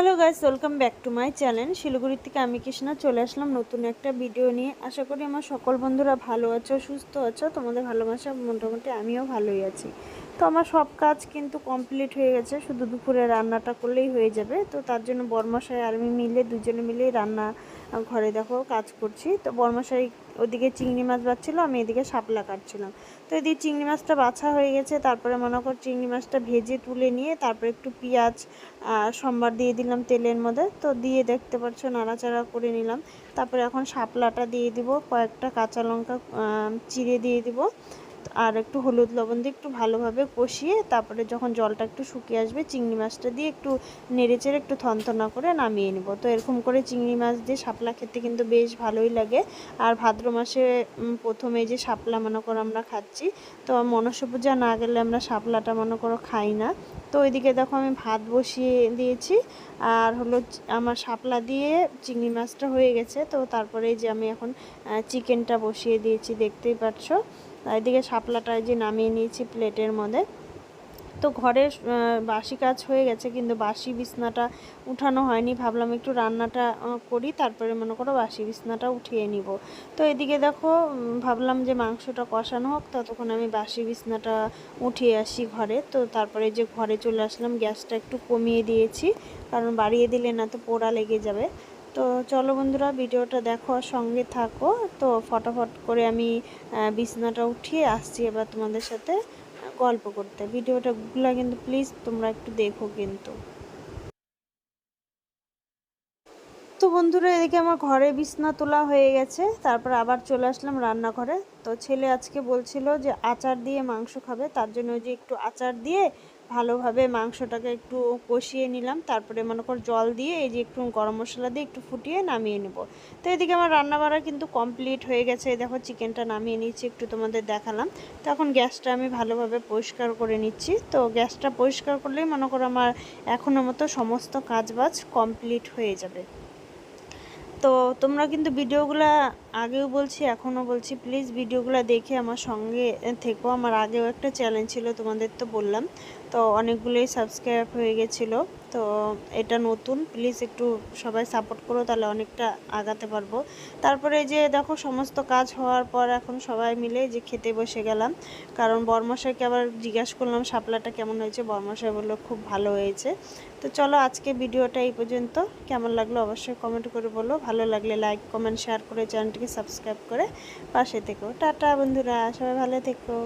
Hello guys, welcome back to my channel. Siliguri থেকে আমি কৃষ্ণা চলে আসলাম নতুন একটা ভিডিও নিয়ে। আশা করি আমার সকল বন্ধুরা ভালো আছো, সুস্থ আছো। তোমাদের ভালোবাসা মোটামুটি আমিও ভালোই আছি। তো আমার সব কাজ কিন্তু কমপ্লিট হয়ে গেছে। শুধু দুপুরে রান্নাটা করলেই হয়ে যাবে। তো তার জন্য বর্মশাই আর আমি মিলে দুজনে মিলেই রান্না ঘরে দেখো কাজ করছি। তো বর্মশাই ওদিকে চিংড়ি মাছ বাচ্ছিলো, আমি এদিকে শাপলা কাটছিলাম। তো এদিকে চিংড়ি মাছটা বাছা হয়ে গেছে। তারপরে মনে কর চিংড়ি মাছটা ভেজে তুলে নিয়ে তারপরে একটু পেঁয়াজ সোমবার দিয়ে দিলাম তেলের মধ্যে। তো দিয়ে দেখতে পাচ্ছ নাড়াচাড়া করে নিলাম। তারপরে এখন শাপলাটা দিয়ে দিব, কয়েকটা কাঁচা লঙ্কা চিড়ে দিয়ে দিব। আর একটু হলুদ লবণ দিয়ে একটু ভালোভাবে কষিয়ে তারপরে যখন জলটা একটু শুকিয়ে আসবে, চিংড়ি মাছটা দিয়ে একটু নেড়েচেড়ে একটু থনথনা করে নামিয়ে নেব। তো এরকম করে চিংড়ি মাছ দিয়ে শাপলা খেতে কিন্তু বেশ ভালোই লাগে। আর ভাদ্র মাসে প্রথমে যে শাপলা মনে করো আমরা খাচ্ছি, তো মনসা পূজা না গেলে আমরা শাপলাটা মনে করো খাই না। তো ওইদিকে দেখো আমি ভাত বসিয়ে দিয়েছি। আর হলো আমার শাপলা দিয়ে চিংড়ি মাছটা হয়ে গেছে। তো তারপরে যে আমি এখন চিকেনটা বসিয়ে দিয়েছি, দেখতেই পাচ্ছ। এদিকে শাপলাটা যে নামিয়ে নিয়েছি প্লেটের মধ্যে। তো ঘরের বাসি কাজ হয়ে গেছে, কিন্তু বাসি বিছনাটা উঠানো হয়নি। ভাবলাম একটু রান্নাটা করি, তারপরে মনে করো বাসি বিছনাটা উঠিয়ে নিব। তো এদিকে দেখো ভাবলাম যে মাংসটা কষানো হোক, ততক্ষণ আমি বাসি বিছনাটা উঠিয়ে আসি ঘরে। তো তারপরে যে ঘরে চলে আসলাম, গ্যাসটা একটু কমিয়ে দিয়েছি, কারণ বাড়িয়ে দিলে না তো পোড়া লেগে যাবে। তো চলো বন্ধুরা, ভিডিওটা দেখো সঙ্গে থাকো। তো ফটাফট করে আমি বিছনাটা উঠিয়ে আসছি এবার তোমাদের সাথে। গল্প করতে। ভিডিওটা কিন্তু প্লিজ তোমরা একটু দেখো কিন্তু তো বন্ধুরা, এদিকে আমার ঘরে বিছনা তোলা হয়ে গেছে। তারপর আবার চলে আসলাম রান্নাঘরে। তো ছেলে আজকে বলছিল যে আচার দিয়ে মাংস খাবে, তার জন্য যে একটু আচার দিয়ে ভালোভাবে মাংসটাকে একটু কষিয়ে নিলাম। তারপরে মনে কর জল দিয়ে এই যে একটু গরম মশলা দিয়ে একটু ফুটিয়ে নামিয়ে নেব। তো এদিকে আমার রান্না বাড়া কিন্তু কমপ্লিট হয়ে গেছে। দেখো চিকেনটা নামিয়ে নিচ্ছি একটু তোমাদের দেখালাম। তো এখন গ্যাসটা আমি ভালোভাবে পরিষ্কার করে নিচ্ছি। তো গ্যাসটা পরিষ্কার করলেই মনে করো আমার এখনও মতো সমস্ত কাজবাজ কমপ্লিট হয়ে যাবে। তো তোমরা কিন্তু ভিডিওগুলো আগেও বলছি, এখনও বলছি প্লিজ ভিডিওগুলো দেখে আমার সঙ্গে থেকো। আমার আগেও একটা চ্যালেঞ্জ ছিল, তোমাদের তো বললাম। তো অনেকগুলোই সাবস্ক্রাইব হয়ে গেছিল। তো এটা নতুন প্লিজ একটু সবাই সাপোর্ট করো, তাহলে অনেকটা আগাতে পারব। তারপরে যে দেখো, সমস্ত কাজ হওয়ার পর এখন সবাই মিলে যে খেতে বসে গেলাম। কারণ বর্মশাইকে আবার জিজ্ঞাসা করলাম, শাপলাটা কেমন হয়েছে? বর্মশাই বলল, খুব ভালো হয়েছে। তো চলো আজকে ভিডিওটা এই পর্যন্ত। কেমন লাগল অবশ্যই কমেন্ট করে বলো। ভালো লাগলে লাইক কমেন্ট শেয়ার করে চ্যানেলটিকে সাবস্ক্রাইব করে পাশে থেকো। টাটা বন্ধুরা সবাই ভালো থেকো।